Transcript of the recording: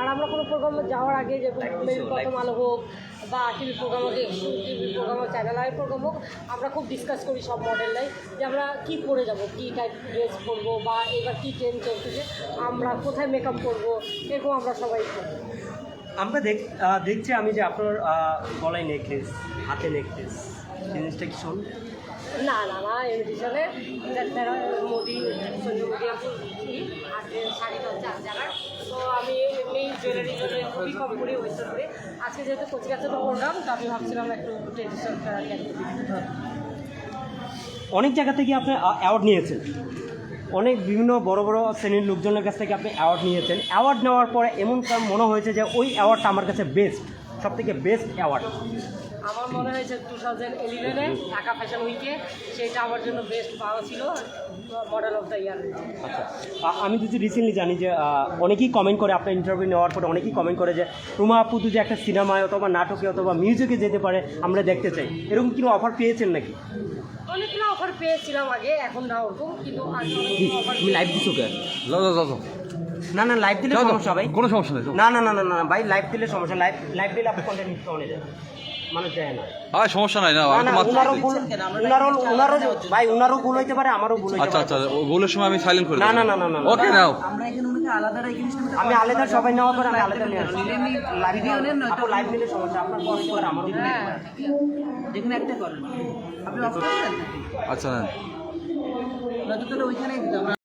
আর আমরা কোনো প্রোগ্রামে যাওয়ার আগে যে প্রথম আলো হোক বা টিভি প্রোগ্রাম হোক টিভি প্রোগ্রাম হোক চ্যানেল আই প্রোগ্রাম হোক আমরা খুব ডিসকাস করি সব মডেলরাই যে আমরা কী পরে যাব কী টাইপ ড্রেস পরবো বা এবার কী ট্রেন চলতেছে আমরা কোথায় মেকআপ করব এরকম আমরা সবাই করি। আমরা দেখ দেখছি আমি যে আপনার গলায় নেকলেস হাতে নেকলেস জিনিসটা কি শোন? না না না ইমিটেশনে যারা মোদি সঞ্জু মোদি আর যে শাড়িটা হচ্ছে আজারার তো জুয়েলারি খুবই কম ওয়েস্টার আজকে যেহেতু প্রোগ্রাম তো আমি ভাবছিলাম একটু অনেক জায়গা থেকে আপনি অ্যাওয়ার্ড নিয়েছেন। অনেক বিভিন্ন বড় বড় শ্রেণির লোকজনের কাছ থেকে আপনি অ্যাওয়ার্ড নিয়েছেন। অ্যাওয়ার্ড নেওয়ার পরে এমন মনে হয়েছে যে ওই অ্যাওয়ার্ডটা আমার কাছে বেস্ট সব থেকে বেস্ট অ্যাওয়ার্ড আমার মনে হয়েছে টু থাউজেন্ড ইলেভেনে ঢাকা ফ্যাশন উইকে সেটা আমার জন্য বেস্ট পাওয়া ছিল মডেল অফ দ্য ইয়ার আচ্ছা। আমি যদি রিসেন্টলি জানি যে অনেকেই কমেন্ট করে আপনার ইন্টারভিউ নেওয়ার পরে অনেকেই কমেন্ট করে যে রুমা আপু যে একটা সিনেমায় অথবা নাটকে অথবা মিউজিকে যেতে পারে আমরা দেখতে চাই। এরকম কোনো অফার পেয়েছেন নাকি? অনেকগুলো অফার পেয়েছিলাম আগে এখন না ওরকম কিন্তু আগে অফার তুমি লাইভ দিছো কে। না না লাইভ দিলে। সমস্যা ভাই কোনো সমস্যা নেই না না না না না ভাই লাইভ দিলে সমস্যা লাইভ লাইভ দিলে আপনি কন্টেন্ট নিতে অনেক মানুষ যায় না আরে সমস্যা নাই না ভুল উনারও ভাই উনারও ভুল হইতে পারে আমারও ভুল হইতে আচ্ছা পারে আচ্ছা ও ভুলের সময় আমি সাইলেন্ট করে না, না, না, না, না, না। ওকে নাও আমরা এখানে ওনাকে আলাদা রেখে আমি আলাদা সবাই নেওয়ার পরে আমি আলাদা নিয়ে আসি লাইভ ভিডিও নেন নয়তো আপু লাইভ নিলে সমস্যা আপনার কষ্ট করে আমারও ভুল হইতে পারে। যেখানে একটা করেন আপনি অফ করবেন আচ্ছা নেন নয়তো তাহলে ওইখানেই দিতাম